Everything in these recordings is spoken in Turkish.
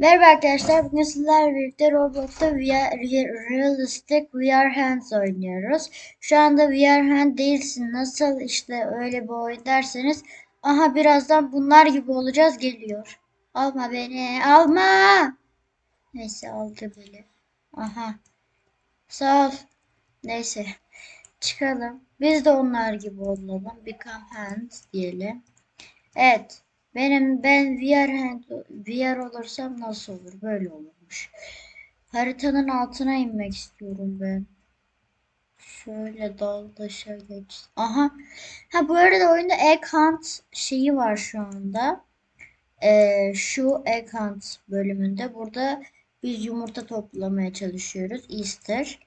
Merhaba arkadaşlar. Bugün sizlerle birlikte Roblox'ta VR, Realistic VR Hands oynuyoruz. Şu anda VR Hand değilsin. Nasıl işte öyle bir oyun derseniz. Aha birazdan bunlar gibi olacağız geliyor. Alma beni. Alma. Neyse aldı beni. Aha. Sağ ol. Neyse. Çıkalım. Biz de onlar gibi olalım. Become hands diyelim. Evet. Benim ben VR hand, VR olursam nasıl olur? Böyle olurmuş. Haritanın altına inmek istiyorum ben. Şöyle daldaşa geç. Aha. Ha bu arada oyunda egg hunt şeyi var şu anda. Ee, şu egg hunt bölümünde burada biz yumurta toplamaya çalışıyoruz. Easter.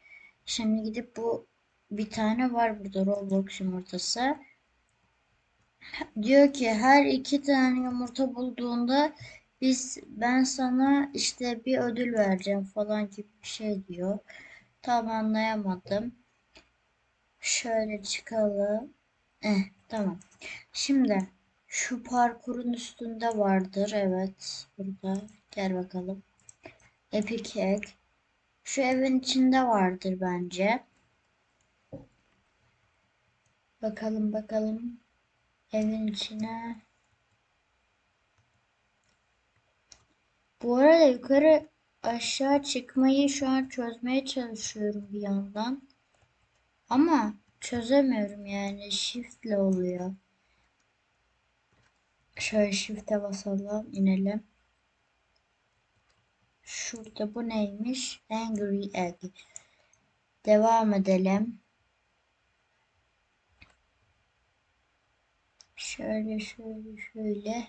Şimdi gidip bu bir tane var burada Roblox yumurtası. Diyor ki her iki tane yumurta bulduğunda biz ben sana işte bir ödül vereceğim falan gibi bir şey diyor. Tam anlayamadım. Şöyle çıkalım. Eh, tamam. Şimdi şu parkurun üstünde vardır. Evet. Burada. Gel bakalım. Epic Egg. Şu evin içinde vardır bence. Bakalım bakalım. Evin içine. Bu arada yukarı aşağı çıkmayı şu an çözmeye çalışıyorum bir yandan. Ama çözemiyorum yani shift'le oluyor. Şöyle shift'e basalım, inelim. Şurada bu neymiş? Angry Egg. Devam edelim. Şöyle şöyle şöyle.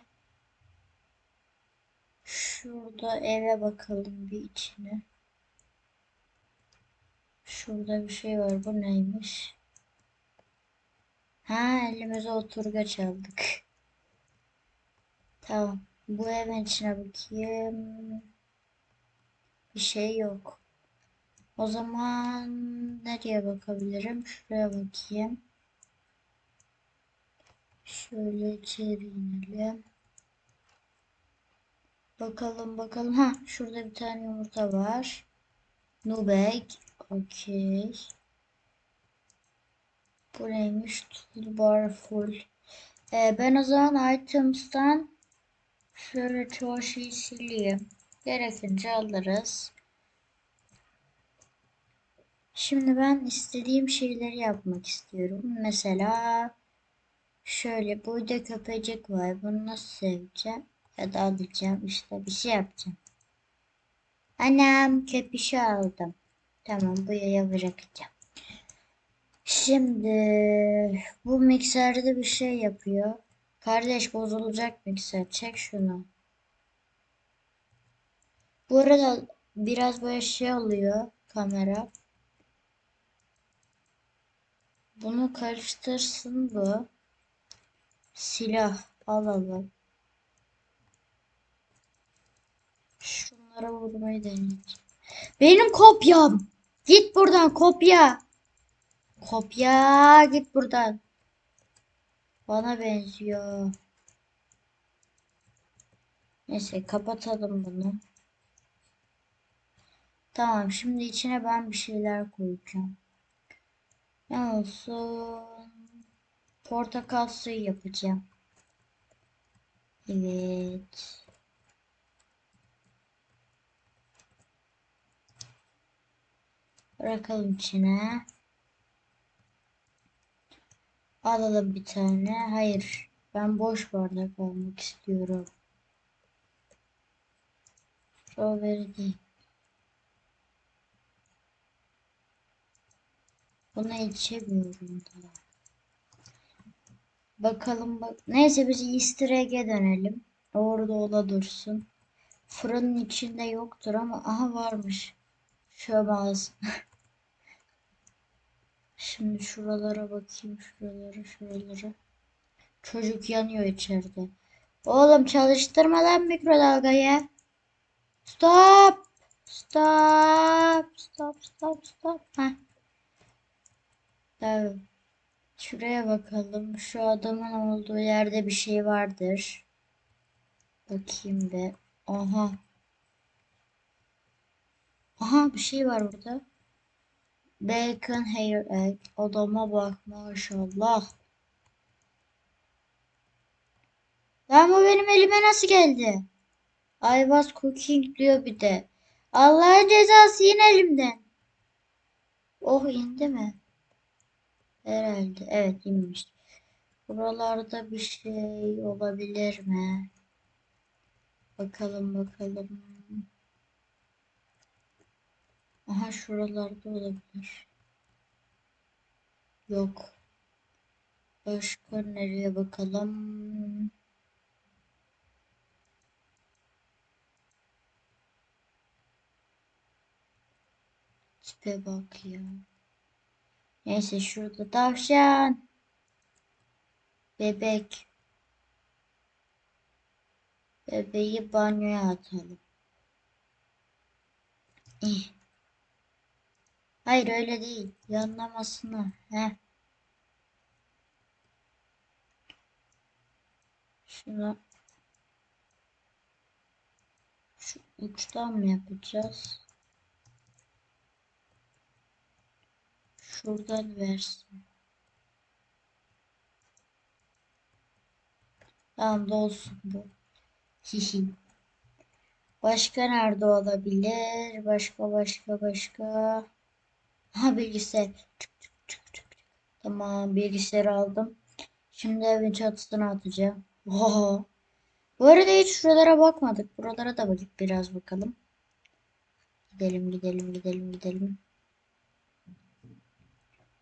Şurada eve bakalım bir içine. Şurada bir şey var. Bu neymiş? Ha elimize oturgaç aldık. Tamam. Bu evin içine bakayım. Bir şey yok. O zaman nereye bakabilirim? Şuraya bakayım. Şöyle içeri inelim. Bakalım bakalım. Ha şurada bir tane yumurta var. Nubek. Okey. Bu neymiş? Toolbar full. Ee, ben o zaman items'tan şöyle çoğu şeyi sileyim. Gerekince alırız. Şimdi ben istediğim şeyleri yapmak istiyorum. Mesela Şöyle burada köpecek var. Bunu nasıl seveceğim? Ya da alacağım. işte bir şey yapacağım. Anam köpüşü aldım. Tamam bu yaya bırakacağım. Şimdi bu mikserde bir şey yapıyor. Kardeş bozulacak mikser. Çek şunu. Bu arada biraz böyle şey oluyor kamera. Bunu karıştırsın bu. Silah alalım. Şunlara vurmayı deneyeceğim. Benim kopyam. Git buradan kopya. Kopya git buradan. Bana benziyor. Neyse kapatalım bunu. Tamam şimdi içine ben bir şeyler koyacağım. Ne olsun? Portakal suyu yapacağım. Evet. Bırakalım içine. Alalım bir tane. Hayır. Ben boş bardak almak istiyorum. Strawberry değil. Bunu içemiyorum daha. Bakalım bak. Neyse biz Easter egg'e dönelim. Orada ola dursun. Fırının içinde yoktur ama aha varmış. Şömaz. Şimdi şuralara bakayım. Şuralara şuralara. Çocuk yanıyor içeride. Oğlum çalıştırma lan mikrodalgayı. Stop. Stop. Stop. Stop. Stop. Heh. Evet. Şuraya bakalım. Şu adamın olduğu yerde bir şey vardır. Bakayım be. Aha. Aha bir şey var burada. Bacon hair egg. Odama bak maşallah. Lan bu benim elime nasıl geldi? I was cooking diyor bir de. Allah'ın cezası yine elimden. Oh indi mi? Herhalde. Evet inmiş. Buralarda bir şey olabilir mi? Bakalım bakalım. Aha şuralarda olabilir. Yok. Başka nereye bakalım? Tipe bak ya. Neyse şurada tavşan. Bebek. Bebeği banyoya atalım. Eh. Hayır öyle değil. Yanlamasına. Heh. Şunu şu uçtan mı yapacağız? Şuradan versin. Tamam da olsun bu. Hihi. Başka nerede olabilir? Başka başka başka. Ha bilgisayar. Çık, çık, çık, çık. Tamam bilgisayarı aldım. Şimdi evin çatısına atacağım. Oho. Bu arada hiç şuralara bakmadık. Buralara da bakıp biraz bakalım. Gidelim gidelim gidelim gidelim.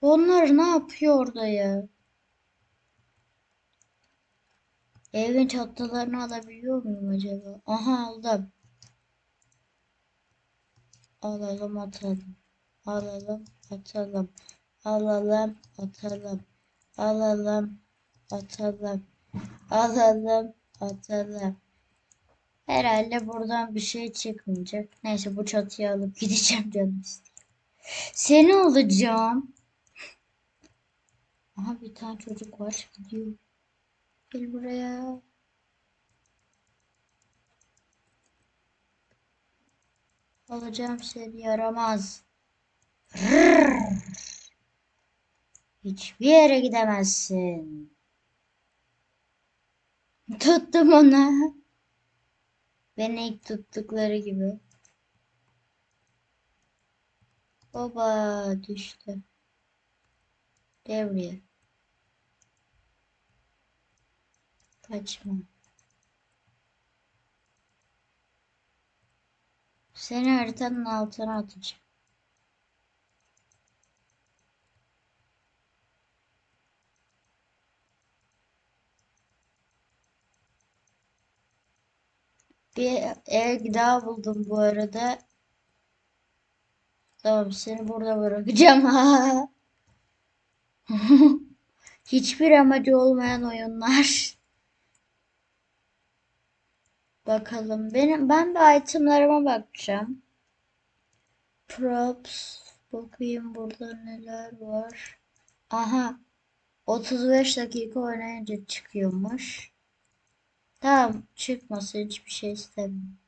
Onlar ne yapıyor orada ya? Evin çatılarını alabiliyor muyum acaba? Aha aldım. Alalım atalım. Alalım atalım. Alalım atalım. Alalım atalım. Alalım atalım. Herhalde buradan bir şey çıkmayacak. Neyse bu çatıyı alıp gideceğim canım. Seni alacağım. Aha bir tane çocuk var gidiyor. Gel buraya. Alacağım seni yaramaz. Hiçbir yere gidemezsin. Tuttum onu. Beni ilk tuttukları gibi. Baba düştü. Devreye. Kaçma. Seni haritanın altına atacağım. Bir ev daha buldum bu arada. Tamam seni burada bırakacağım. Hiçbir amacı olmayan oyunlar. Bakalım. Benim ben bir itemlarıma bakacağım. Props. Bakayım burada neler var. Aha. 35 dakika oynayınca çıkıyormuş. Tamam çıkmasın hiçbir şey istemiyorum.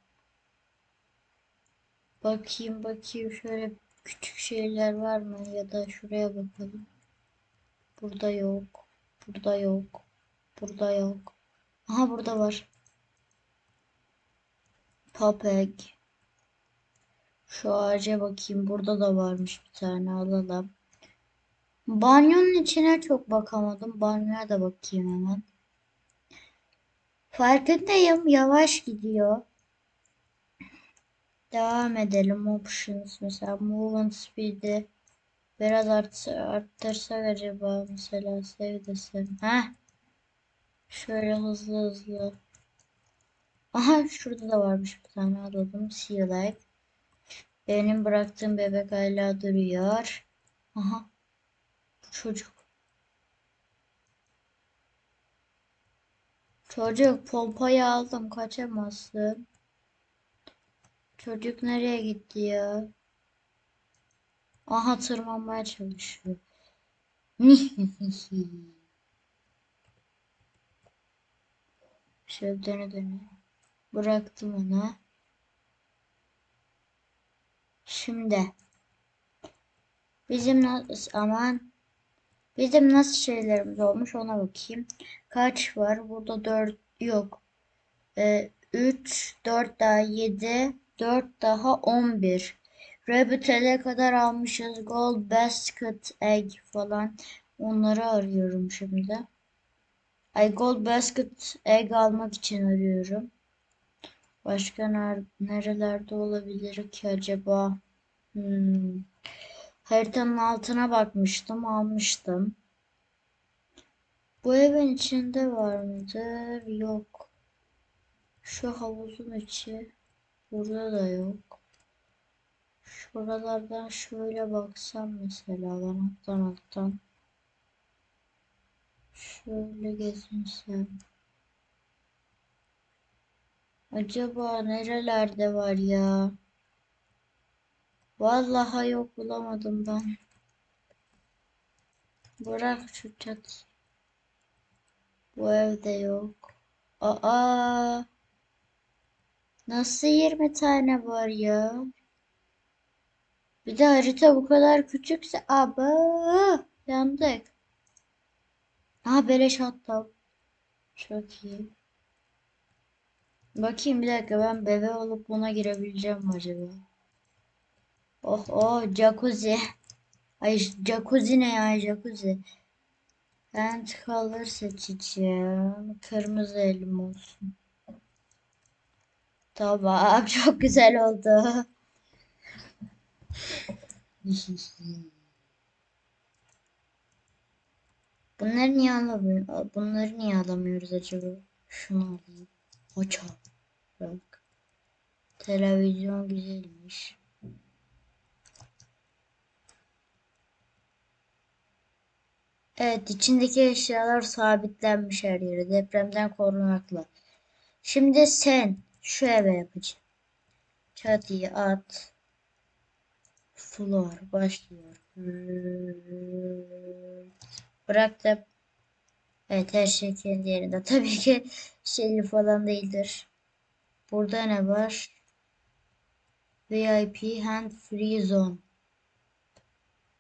Bakayım bakayım şöyle küçük şeyler var mı ya da şuraya bakalım. Burada yok. Burada yok. Burada yok. Aha burada var. Papek. Şu ağaca bakayım. Burada da varmış bir tane alalım. Banyonun içine çok bakamadım. Banyoya da bakayım hemen. Farkındayım. Yavaş gidiyor. Devam edelim. Options mesela movement speed'i biraz art arttırsak acaba mesela save desem. Heh. Şöyle hızlı hızlı. Aha şurada da varmış bir tane alalım. See you like. Benim bıraktığım bebek hala duruyor. Aha. Çocuk. Çocuk pompayı aldım kaçamazsın. Çocuk nereye gitti ya? Aha tırmanmaya çalışıyor. Şöyle döne döne. Bıraktım ona. Şimdi bizim nasıl aman bizim nasıl şeylerimiz olmuş ona bakayım. Kaç var? Burada 4 yok. Ee, 3 4 daha 7 4 daha 11. Rabbit ele kadar almışız. Gold basket egg falan. Onları arıyorum şimdi. Ay gold basket egg almak için arıyorum. Başka ner nerelerde olabilir ki acaba? Hmm. Haritanın altına bakmıştım, almıştım. Bu evin içinde var mıdır? Yok. Şu havuzun içi. Burada da yok. Şuralardan şöyle baksam mesela ben alttan alttan. Şöyle gezinsem. Acaba nerelerde var ya? Vallahi yok bulamadım ben. Bırak şu çat. Bu evde yok. Aa. Nasıl 20 tane var ya? Bir de harita bu kadar küçükse aba yandık. Ha beleş hatta. Çok iyi. Bakayım bir dakika ben bebe olup buna girebileceğim acaba? Oh oh jacuzzi. Ay jacuzzi ne ya jacuzzi. Ben color seçeceğim. Kırmızı elim olsun. Tamam çok güzel oldu. Bunları niye alamıyor? Bunları niye alamıyoruz acaba? Şunu alayım. Açalım. Bak. Televizyon güzelmiş. Evet, içindeki eşyalar sabitlenmiş her yere depremden korunakla. Şimdi sen şu eve yapacaksın. Çatıyı at. Floor başlıyor. Bıraktım. Evet her şey kendi yerinde. Tabii ki şeyli falan değildir. Burada ne var? VIP hand free zone.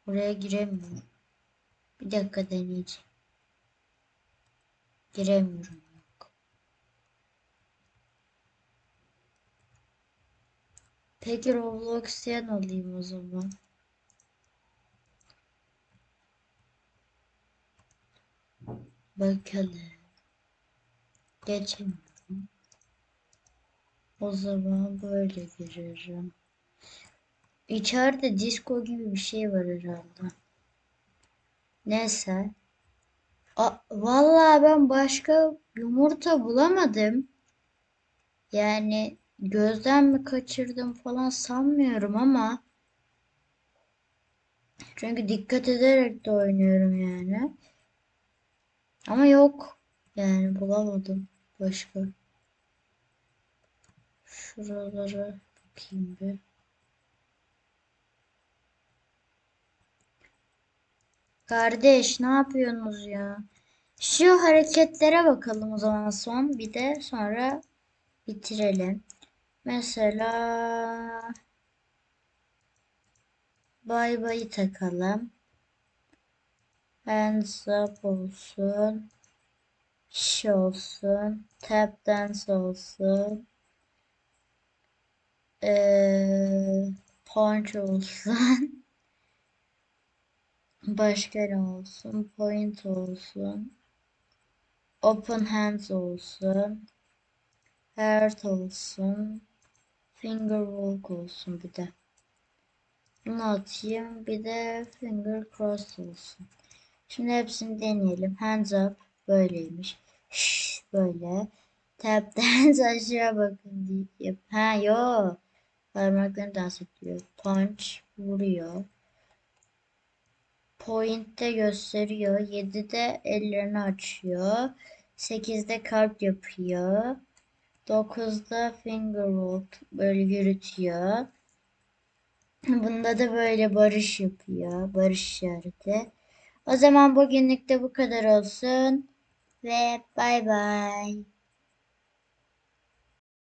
Buraya giremiyorum. Bir dakika deneyeceğim. Giremiyorum. Yok. Peki Roblox'ten alayım o zaman. Bakalım. Geçemiyorum. O zaman böyle girerim. İçeride disco gibi bir şey var herhalde. Neyse. A, vallahi ben başka yumurta bulamadım. Yani gözden mi kaçırdım falan sanmıyorum ama çünkü dikkat ederek de oynuyorum yani. Ama yok. Yani bulamadım başka. Şuralara bakayım bir. Kardeş ne yapıyorsunuz ya? Şu hareketlere bakalım o zaman son. Bir de sonra bitirelim. Mesela bay bayı takalım. Hands up olsun. Şiş olsun. Tap dance olsun. Ee, punch olsun. Başka ne olsun? Point olsun. Open hands olsun. Heart olsun. Finger walk olsun bir de. Bunu atayım. Bir de finger cross olsun. Şimdi hepsini deneyelim. Hands up böyleymiş. Şş, böyle. Tap dance aşağı bakın diye. Ha yo. Parmaklarını dans ediyor. Punch vuruyor. Point'te gösteriyor. 7'de ellerini açıyor. 8'de kalp yapıyor. 9'da finger walk böyle yürütüyor. Bunda da böyle barış yapıyor. Barış işareti. O zaman bugünlük de bu kadar olsun. Ve bay bay.